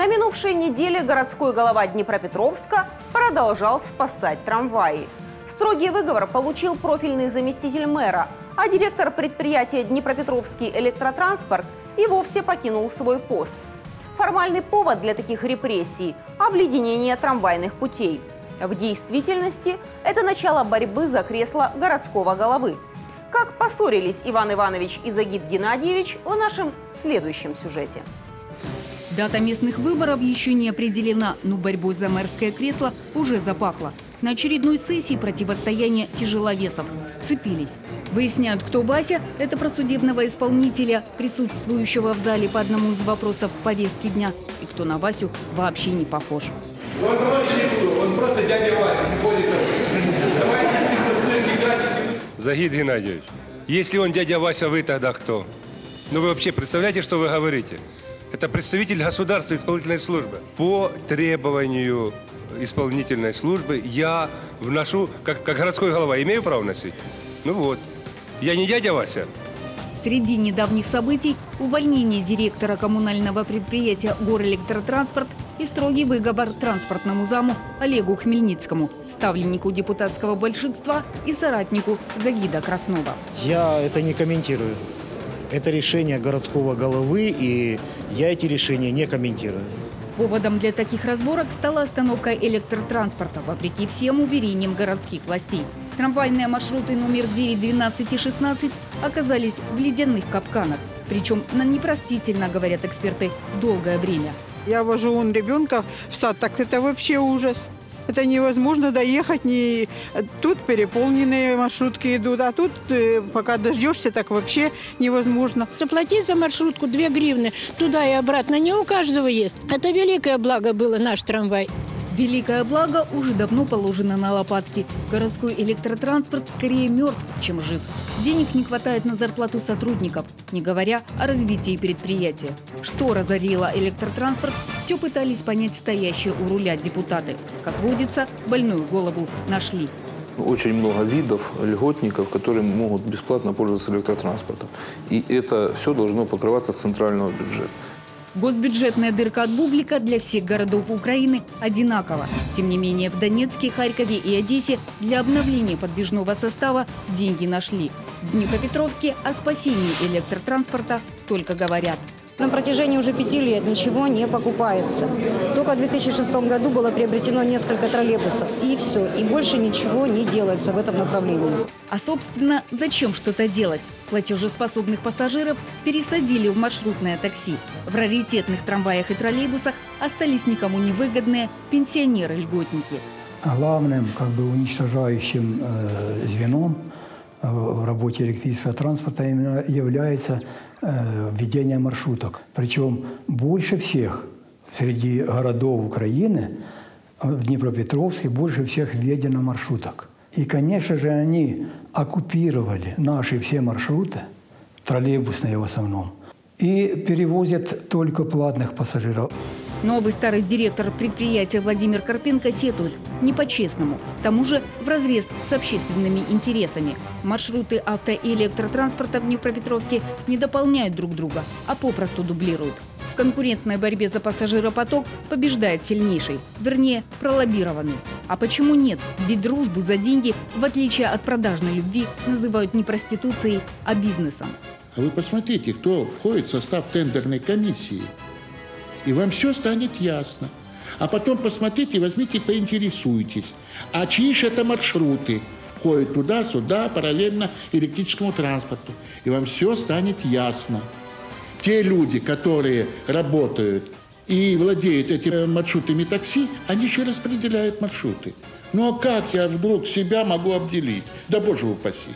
На минувшей неделе городской голова Днепропетровска продолжал спасать трамваи. Строгий выговор получил профильный заместитель мэра, а директор предприятия Днепропетровский электротранспорт и вовсе покинул свой пост. Формальный повод для таких репрессий – обледенение трамвайных путей. В действительности это начало борьбы за кресло городского головы. Как поссорились Иван Иванович и Загид Геннадьевич в нашем следующем сюжете. Дата местных выборов еще не определена, но борьбой за мэрское кресло уже запахло. На очередной сессии противостояние тяжеловесов сцепились. Выясняют, кто Вася – это про судебного исполнителя, присутствующего в зале по одному из вопросов повестки дня, и кто на Васю вообще не похож. Он не буду, он просто дядя Вася, не более того. Давайте не играть. Загид Геннадьевич, если он дядя Вася, вы тогда кто? Ну вы вообще представляете, что вы говорите? Это представитель государства исполнительной службы. По требованию исполнительной службы я вношу, как, как городской голова, имею право носить? Ну вот. Я не дядя Вася. Среди недавних событий – увольнение директора коммунального предприятия «Горэлектротранспорт» и строгий выговор транспортному заму Олегу Хмельницкому, ставленнику депутатского большинства и соратнику Загида Краснова. Я это не комментирую. Это решение городского головы, и я эти решения не комментирую. Поводом для таких разборок стала остановка электротранспорта, вопреки всем уверениям городских властей. Трамвайные маршруты номер 9, 12 и 16 оказались в ледяных капканах. Причем на непростительно, говорят эксперты, долгое время. Я вожу он ребенка в сад, так это вообще ужас. Это невозможно доехать, не... тут переполненные маршрутки идут, а тут э, пока дождешься, так вообще невозможно. Заплатить за маршрутку 2 гривны туда и обратно не у каждого есть. Это великое благо было наш трамвай. Великое благо уже давно положено на лопатки. Городской электротранспорт скорее мертв, чем жив. Денег не хватает на зарплату сотрудников, не говоря о развитии предприятия. Что разорило электротранспорт, все пытались понять стоящие у руля депутаты. Как водится, больную голову нашли. Очень много видов льготников, которые могут бесплатно пользоваться электротранспортом. И это все должно покрываться с центрального бюджета. Госбюджетная дырка от бублика для всех городов Украины одинакова. Тем не менее, в Донецке, Харькове и Одессе для обновления подвижного состава деньги нашли. В Днепропетровске о спасении электротранспорта только говорят. На протяжении уже пяти лет ничего не покупается. Только в 2006 году было приобретено несколько троллейбусов. И все. И больше ничего не делается в этом направлении. А, собственно, зачем что-то делать? Платежеспособных пассажиров пересадили в маршрутное такси. В раритетных трамваях и троллейбусах остались никому невыгодные пенсионеры-льготники. Главным как бы уничтожающим э, звеном э, в работе электрического транспорта именно является э, введение маршруток. Причем больше всех среди городов Украины э, в Днепропетровске больше всех введено маршруток. И, конечно же, они оккупировали наши все маршруты, троллейбусные в основном, и перевозят только платных пассажиров. Новый старый директор предприятия Владимир Карпенко сетует не по-честному. К тому же в разрез с общественными интересами. Маршруты авто и электротранспорта в Днепропетровске не дополняют друг друга, а попросту дублируют. В конкурентной борьбе за пассажиропоток побеждает сильнейший, вернее, пролоббированный. А почему нет? Ведь дружбу за деньги, в отличие от продажной любви, называют не проституцией, а бизнесом. А вы посмотрите, кто входит в состав тендерной комиссии. И вам все станет ясно. А потом посмотрите, возьмите, поинтересуйтесь. А чьи же это маршруты? Ходят туда-сюда, параллельно электрическому транспорту. И вам все станет ясно. Те люди, которые работают и владеют этими маршрутами такси, они еще распределяют маршруты. Ну а как я вдруг себя могу обделить? Да боже упаси.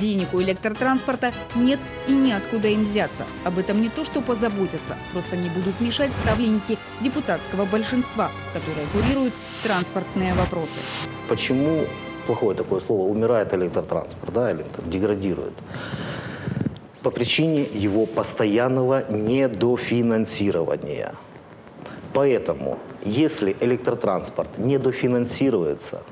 Денег у электротранспорта нет и неоткуда им взяться. Об этом не то, что позаботятся, просто не будут мешать ставленники депутатского большинства, которые курируют транспортные вопросы. Почему плохое такое слово умирает электротранспорт, да, или там, деградирует? По причине его постоянного недофинансирования. Поэтому, если электротранспорт недофинансируется,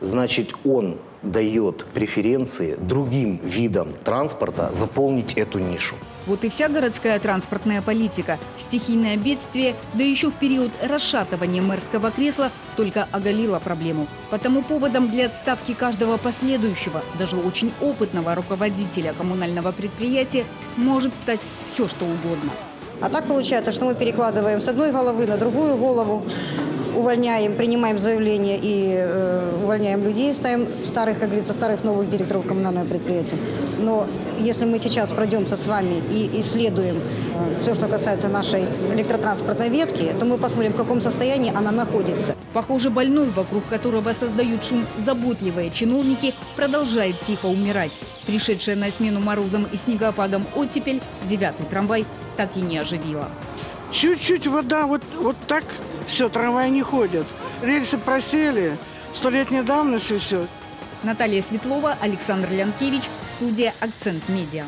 значит, он дает преференции другим видам транспорта заполнить эту нишу. Вот и вся городская транспортная политика. Стихийное бедствие, да еще в период расшатывания мэрского кресла, только оголило проблему. Потому поводом для отставки каждого последующего, даже очень опытного руководителя коммунального предприятия, может стать все, что угодно. А так получается, что мы перекладываем с одной головы на другую голову, увольняем, принимаем заявление и э, увольняем людей, ставим старых, как говорится, старых новых директоров коммунального предприятия. Но если мы сейчас пройдемся с вами и исследуем э, все, что касается нашей электротранспортной ветки, то мы посмотрим, в каком состоянии она находится. Похоже, больной, вокруг которого создают шум заботливые чиновники, продолжает тихо умирать. Пришедшая на смену морозом и снегопадом оттепель, девятый трамвай так и не оживила. Чуть-чуть вода, вот, вот так все, трамвай не ходит. Рельсы просели, столетней давности все. Наталья Светлова, Александр Лянкевич, студия «Акцент Медиа».